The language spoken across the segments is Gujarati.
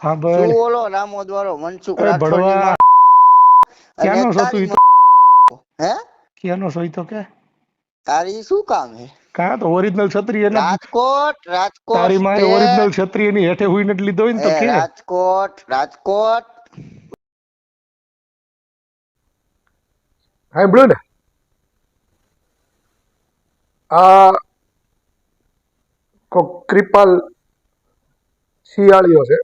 હા ભાઈ. ઓલો રામોદ દ્વારો મનસુખ ક્યાંનો છો તું તારી ઈ તો? માં- હે? ક્યાંનો છો તો કે? તારી શું કામ હે? કાં તો ઓરિજિનલ ને રાજકોટ રાજકોટ તારી માએ ઓરિજિનલ હેઠે લીધો ને તો કે? રાજકોટ રાજકોટ. સાંભળ્યું ને. આ કોક કૃપાલ શિયાળીઓ છે.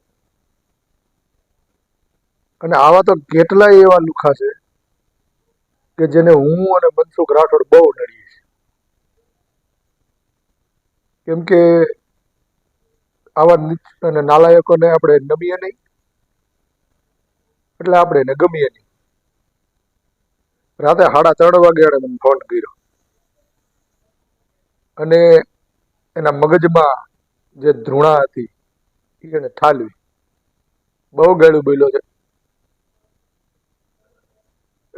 અને આવા તો કેટલાય એવા લુખા છે કે જેને હું અને મનસુખ રાઠોડ બહુ નડીએ છીએ. કેમ કે આવા નીચ અને નાલાયકોને આપણે નમીએ નહીં, એટલે આપણે એને ગમીએ નહીં. રાતે સાડા ત્રણ વાગે મને ફોન કર્યો. અને એના મગજમાં જે ધૃણા હતી એને ઠાલવી. બહુ ગાળું બોલ્યો છે.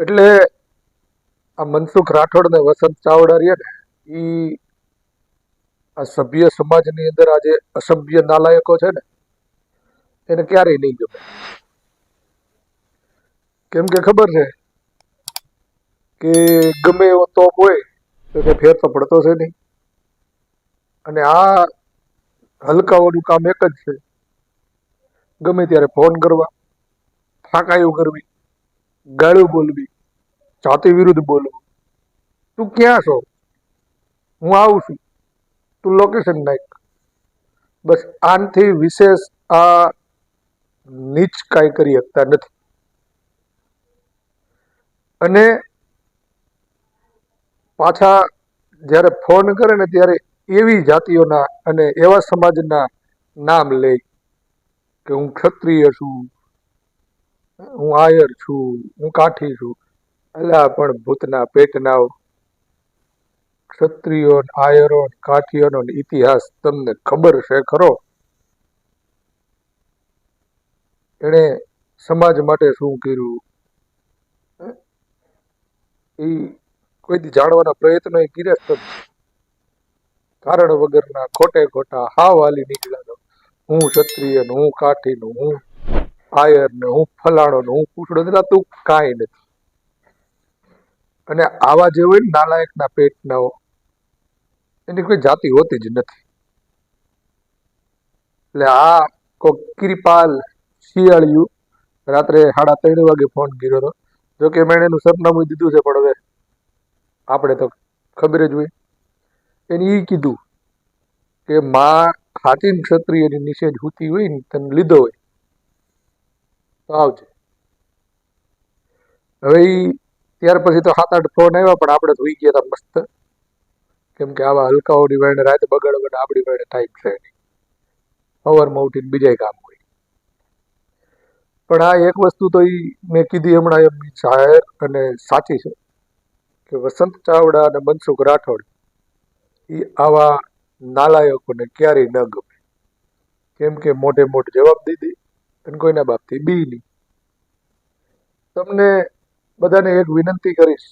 એટલે આ મનસુખ રાઠોડ ને વસંત ચાવડા રહ્યા ને એ આ સભ્ય સમાજની અંદર આજે અસભ્ય નાલાયકો છે ને એને ક્યારેય નહીં ગમે. કેમ કે ખબર છે કે ગમે એવો તોપ હોય તો કે ફેર તો પડતો છે નહીં. અને આ હલકાઓનું કામ એક જ છે. ગમે ત્યારે ફોન કરવા ફાંકાયું કરવી. ગાળું બોલવી, જાતિ વિરુદ્ધ બોલવું. તું ક્યાં છો? હું આવું છું. તું લોકેશન નાખ. બસ આનથી વિશેષ આ નીચ કાંઈ કરી શકતા નથી. અને પાછા જ્યારે ફોન કરે ને ત્યારે એવી જાતિઓના અને એવા સમાજના નામ લે કે હું ક્ષત્રિય છું હું આયર છું, હું કાઠી છું. અલા પણ ભૂતના પેટના ક્ષત્રિયો આયરો કાઠીઓનો ઇતિહાસ તમને ખબર છે ખરો? એણે સમાજ માટે શું કર્યું? એ કોઈથી જાણવાના પ્રયત્નો એ કર્યા કારણ વગરના ખોટે ખોટા હાવ હાલી નીકળ્યા હું ક્ષત્રિય હું કાઠી નું હું આયર ને હું ફલાણો ને હું પૂછડો એટલે તું કાંઈ નથી. અને આવા જે હોય ને નાલાયકના પેટના એની કોઈ જાતિ હોતી જ નથી. એટલે આ કોક કિરપાલ શિયાળિયું, રાત્રે સાડા ત્રણ વાગે ફોન કર્યો હતો. જોકે મેં એનું સરનામું દીધું છે, પણ હવે આપણે તો ખબર જ હોય. એને એ કીધું કે, માં હાચીન ક્ષત્રિયની નિષેધ હૂતી હોય ને, તને લીધો હોય તો આવજે. હવે ઈ ત્યાર પછી તો સાત, આઠ ફોન આવ્યા, પણ આપણે ધોઈ ગયા હતા મસ્ત. કેમ કે આવા હલકાઓની વેણે રાત બગાડવાના આપણી વેણે ટાઈમ છે નહીં. સવારમાં ઉઠીને બીજા કામ હોય. પણ આ એક વસ્તુ તો ઈ મેં કીધી હમણાં એમની જાહેર અને સાચી છે કે વસંત ચાવડા અને મનસુખ રાઠોડ એ આવા નાલાયકોને ક્યારેય ન ગમે. કેમ કે મોઢે મોઢ જવાબ દીધી અને કોઈના બાપથી બી ની તમને બધાને એક વિનંતી કરીશ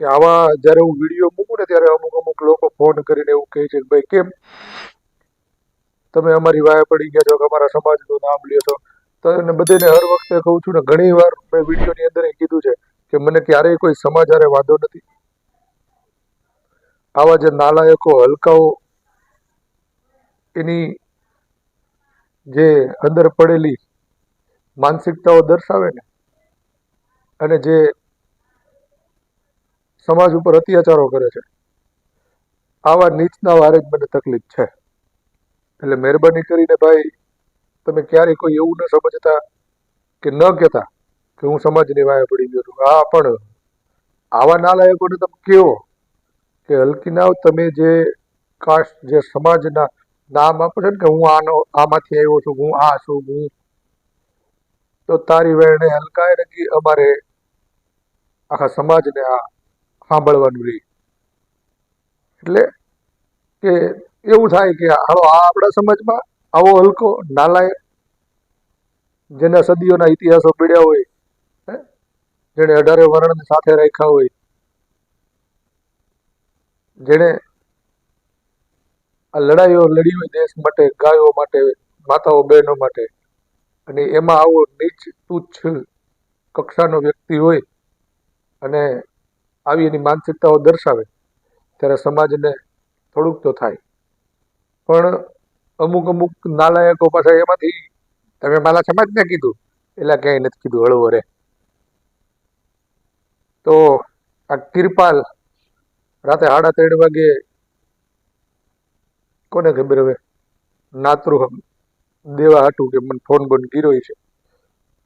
કે આવા જ્યારે હું વીડિયો મૂકું ને ત્યારે અમુક અમુક લોકો ફોન કરીને એવું કહે છે કે ભાઈ, કેમ? તમે અમારી વાયા પડી ગયા છો, કે અમારા સમાજનું નામ લ્યો છો. તો એને બધાને હર વખતે કહું છું ને, ઘણી વાર મેં વિડીયોની અંદર એ કીધું છે કે મને ક્યારેય કોઈ સમાજ હારે વાંધો નથી. આવા જે નાલાયકો, હલકાઓ, એની જે અંદર પડેલી માનસિકતાઓ દર્શાવે ને, અને જે સમાજ ઉપર અત્યાચારો કરે છે, આવા નીચના વારે જ મને તકલીફ છે. એટલે મહેરબાની કરીને ભાઈ, તમે ક્યારેય કોઈ એવું ન સમજતા કે ન કહેતા કે હું સમાજની વાયા પડી ગયો છું. હા, પણ આવા નાલાયકોને તમે કેવો કે હલકીનાવ તમે જે કાસ્ટ, જે સમાજના નામ આપો છો ને કે હું આનો, આમાંથી આવ્યો છું, હું આ છું, હું તો તારી વેરણે હલકાય નથી અમારે આખા સમાજને આ સાંભળવાનું રહી. એટલે કે એવું થાય કે હાલો, આ આપણા સમાજમાં આવો હલકો, નાલાયક, જેના સદીઓના ઇતિહાસો પીડ્યા હોય જેણે અઢારે વર્ણને સાથે રાખ્યા હોય, જેણે આ લડાઈઓ લડી હોય દેશ માટે, ગાયો માટે, માતાઓ, બહેનો માટે અને એમાં આવો નીચ તુચ્છ કક્ષાનો વ્યક્તિ હોય અને આવી એની માનસિકતાઓ દર્શાવે, ત્યારે સમાજને થોડુંક તો થાય. પણ અમુક અમુક નાલાયકો પાછા એમાંથી, તમે મારા સમાજને કીધું એટલે ક્યાંય નથી કીધું, હળવો રે. તો આ કિરપાલ રાતે સાડા ત્રણ વાગે કોને ખબર હવે? નાતરું દેવા હતું કે મને ફોન બોન કર્યો છે.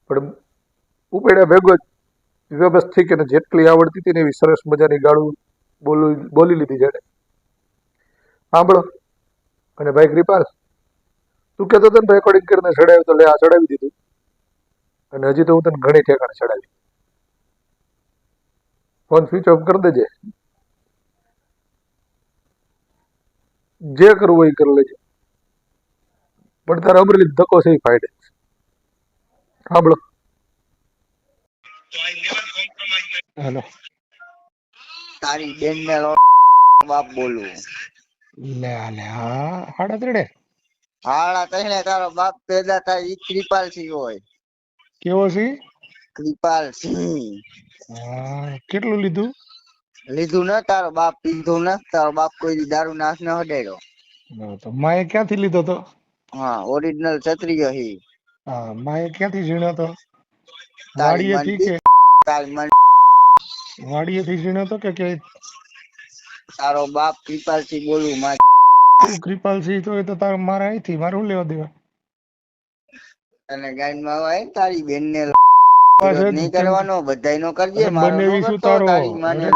પણ ઉપેડા ભેગો જ વ્યવસ્થિત અને જેટલી આવડતી હતી ને એવી સરસ મજાની ગાળું બોલું બોલી લીધી જાણે. સાંભળો. અને ભાઈ કૃપાલ, તું કહેતો હતો ને રેકોર્ડિંગ કરીને ચડાવ્યું તો લે, આ ચડાવી દીધું. અને હજી તો હું તને ઘણી ઠેકાણે ચડાવી. ફોન સ્વિચ ઓફ કરી દેજે. જે કરવું એ કરી લેજે. પણ તારે અમરેલી ધક્કો છે ફાયદે સાંભળો. હેલો. તારી બેન ને બાપ બોલું લે લે હા હાડા ત્રણે હાડા તને તારો બાપ પેદા થાય ઈ કૃપાલ સિંહ હોય. કેવો સિંહ? કૃપાલ સિંહ. હા કેટલું લીધું? લીધું ના તારો બાપ પીધું ના તારો બાપ કોઈ દારૂ નાશ ન હડેડો. ના, તો માએ ક્યાંથી લીધો તો? હા ઓરિજિનલ ક્ષત્રિય હી. હા માએ ક્યાંથી ઝીણ્યો તો? વાડીએ થી કે વાડીએ થી વાડીએથી તો કે કે તારો બાપ કૃપાલ સિંહ બોલું માં કૃપાલસિંહ તો એ તો તારે મારા અહીંથી મારે લેવા દેવા? અને ગાઈડમાં આવે તારી બેન ને નહીં કરવાનો બધાય નો કરજે મારો નો તારો. માને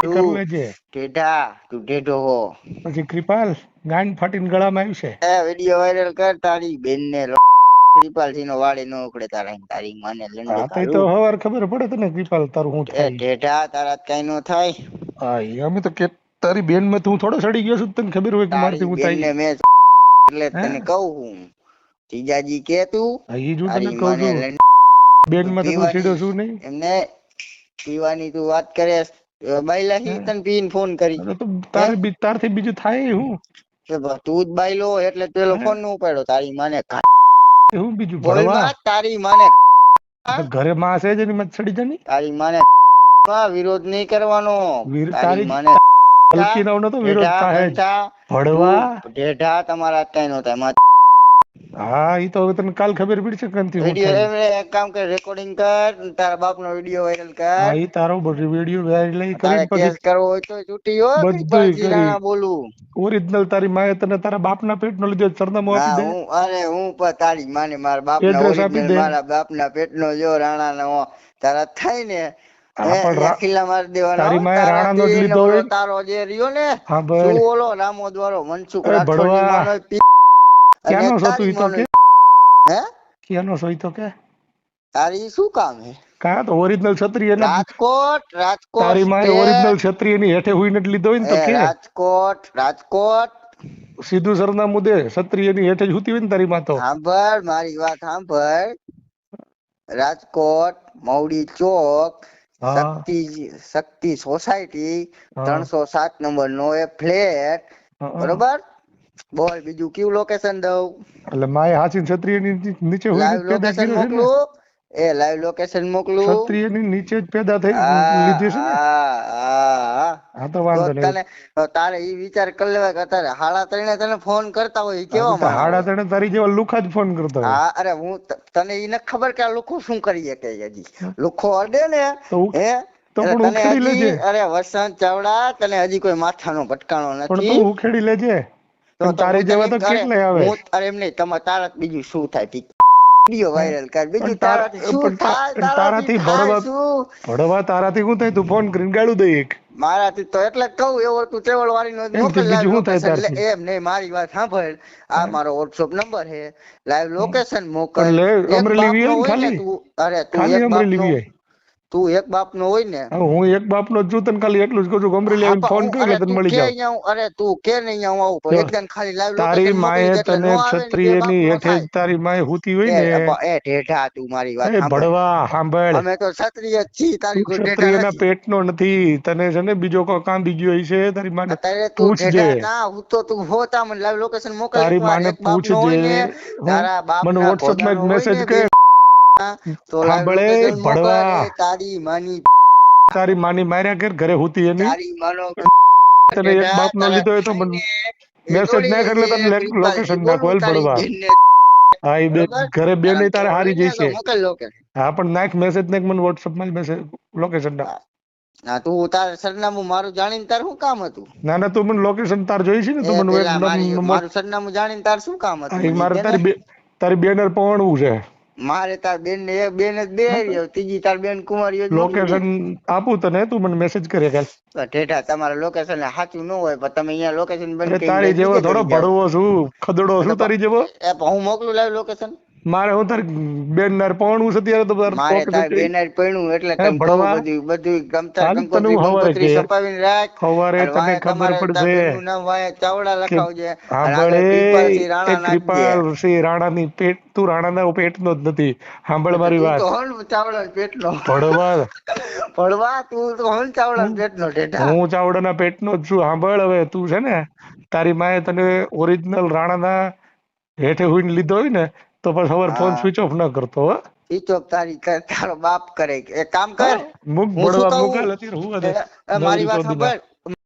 તું ઢેઢા તું ટેઢો હો. પછી કૃપાલ ગાંઠ ફાટીને ગળામાં આવશે એ વિડિયો વાયરલ કર તારી બેન ને કૃપાલ સિંહ નો વાળે નો ઉકળે તારા તારી મને લંડે હા તો હવાર ખબર પડે તને કૃપાલ તારું હું થાય? ઢેઢા તારા કઈ નો થાય. હા અમે તો કે તારી બેનમાં તું થોડો સડી ગયો છું તને ખબર હોય કે મારથી હું થાય? મે એટલે તને કહું હું. જીજાજી કે તું હા ઈ જ તને કહું છું. બેનમાં તો સીડો છું નહીં. એમને પીવાની તું વાત કરે. બાયલા હી હે? તને પીન ફોન કરી. તો તાર તારથી બીજું થાય હું? કે તું જ બાયલો એટલે પેલો ફોન નો ઉપાડ્યો તારી માને ઘા- બીજું ભણવા? તારી માને ઘરે માં છે જ એની માં સડી તારી માને વિરોધ નહીં કરવાનો. તારી માને હલકી નવનો તો વિરોધ થાય ભણવા? ઢેઢા તમારા કઈ નો થાય હા એ તો હવે તને કાલ ખબર પડશે કંથી વીડિયો એક કામ કર રેકોર્ડિંગ કર તારા બાપ નો વીડિયો વાયરલ હા એ તારો વીડિયો વાયરલ કરી પછી કેસ કરવો હોય તો છૂટી હો બધું કરી. બોલું. ઓરિજિનલ તારી માએ તને તારા બાપના પેટનો લીધો સરનામું આપી દે. હું અરે હું પર તારી માને મારા બાપ ના Address મારા બાપ ના પેટ નો જો રાણા નો તારા થાય ને તારી રાણાનો જ રહ્યો ને ઓલો રામો દ્વારો મનસુખ ક્યાંનો છો ઈ તો કે હે? ક્યાંનો છો ઈ તો કે? તારી શું કામ હે? કા તો ઓરિજિનલ ક્ષત્રિય ને રાજકોટ રાજકોટ તારી માએ ઓરિજિનલ ક્ષત્રિયની હેઠે હુઈને લીધો હોય ને તો કે? રાજકોટ રાજકોટ. સીધું સરનામું દે ક્ષત્રિયની હેઠે જ હુતી હોય ને તારી માં તો. સાંભળ મારી વાત સાંભળ. રાજકોટ મવડી ચોક શક્તિ શક્તિ સોસાયટી ત્રણસો સાત નંબર નો એ ફ્લેટ. બરોબર? બોલ બીજું કયું લોકેશન દઉં? એટલે માય હાચીન ક્ષત્રિયની નીચે લાઈવ લોકેશન મોકલું? એ લાઈવ લોકેશન મોકલું. ક્ષત્રિયની નીચે જ પેદા થઈ લીધી છે હા, હા. હા તો વાંધો નહીં. તને તારે ઈ વિચાર કરી લેવા કે તારે હાડા ત્રણે તને ફોન કરતા હોય ઈ કેવા તો હાડા ત્રણે તારી જેવા લુખા જ ફોન કરતા હોય. હા અરે હું તને ઈ ન ખબર કે આ લુખો શું કરી શકે હજી. લુખો અડે ને હે? તો પણ ઉખેડી લેજે. અરે વસંત ચાવડા તને હજી કોઈ માથાનો ભટકાણો પણ નથી. તું ઉખેડી લેજે. તો તારી જેવા તો અરે, આવે? અરે એમ નહીં તમારે તારા બીજું શું થાય? વીડિયો વાયરલ કર બીજું તારા- તારાથી શું થાય? તારાથી ભડવા ભડવા તારાથી શું થાય તું? ફોન કરીને ગાળું દે એક. મારાથી તો એટલે કહું એવો તું ચેવડ વાળી નો બીજું શું થાય તારથી? એટલે એમ નહીં મારી વાત સાંભળ. આ મારો વોટ્સઅપ નંબર છે. લાઈવ લોકેશન મોકલ. અમરેલી ખાલી? તું અરે તું ખાલી એક અમરેલી. તું એક બાપ નો હોય ને હું એક બાપ નો છું તને ખાલી એટલું જ કહું છું. ગમરી લેવી ફોન કર્યો તને મળી કે જાવ. અરે તું કે નહીં હું આવું. પણ એકદમ ખાલી લાવ તારી માએ તને નો આવે ને, હેઠે તારી માએ હુતી હોય ને. એ ઢેઢા તું મારી વાત ભડવા સાંભળ. અમે તો ક્ષત્રિય છી તારી કોઈ ક્ષત્રિય ના નથી. પેટનો નથી. તને છે ને બીજો કોઈ કાંદી ગયો હશે તારી માને પૂછજે. ના હું તો તું હોતા મને લાઈવ લોકેશન મોકલ. તારી. માને પૂછજે. તારા બાપ મને WhatsApp માં હોય કર. તારી માની તારી માની માર્યા કર ઘરે હોતી એની. તારી માનો તને એક બાપનો લીધો એ તો મને મેસેજ ના કરલે તને લોકેશન નાખ, પડવા હા એ બે ઘરે બે નહીં તારે હારી જઈશે. હા પણ નાખ મેસેજ નાખ મને વોટ્સઅપમાં મેસેજ લોકેશન નાખ હા. તું તાર સરનામું મારું જાણીને તાર શું કામ હતું? ના ના તું મને લોકેશન તાર જોઈ છે ને તું મને મારી- સરનામું જાણીને તાર શું કામ હતું? મારે તારી તારી બેનર પહોંચવું છે. મારે તાર બેન ને એક બેન જ બે રહ્યો ત્રીજી તાર બેન કુંવારી. લોકેશન આપું તને તું મને મેસેજ કરે કાલ. ઠેઠા તમારા લોકેશન સાચું ન હોય પણ તમે અહીંયા લોકેશન બંધ તારી જેવો થોડો ભડવો છું ખદડો છું તારી જેવો. એ હું મોકલું લાવ લોકેશન મારે હું તારી બેનર પહોંચવું છે ત્યારે તો મારે તાર હતી. બેન હારે પરણ્યું એટલે તમે ભણવા? બધું બધું ગમતા ચાલ, કંકોત્રી સપાવીને હવારે રાખ. સવારે તને ખબર પડશે. નામ વાય ચાવડા લખાવજે. સાંભળે કૃપાલ રાણા. કૃપાલસિંહ રાણાની પેટ તું રાણાના પેટનો જ નથી. સાંભળ મારી વાત. તો હોન ચાવડા પેટનો. ભડવા ભણવા? તું તો હોન ચાવડા પેટનો ઠેઠા હું ચાવડાના પેટનો જ છું. સાંભળ હવે તું છે ને તારી માએ તને ઓરિજિનલ રાણાના હેઠે હુઈને લીધો હોય ને તો પછી સવાર ફોન. સ્વિચ ઓફ ના કરતો હો. તો તારી તારો બાપ કરે. એક કામ કર. મુક બળવા ભડવા કહું? હું મારી વાત સાંભળ.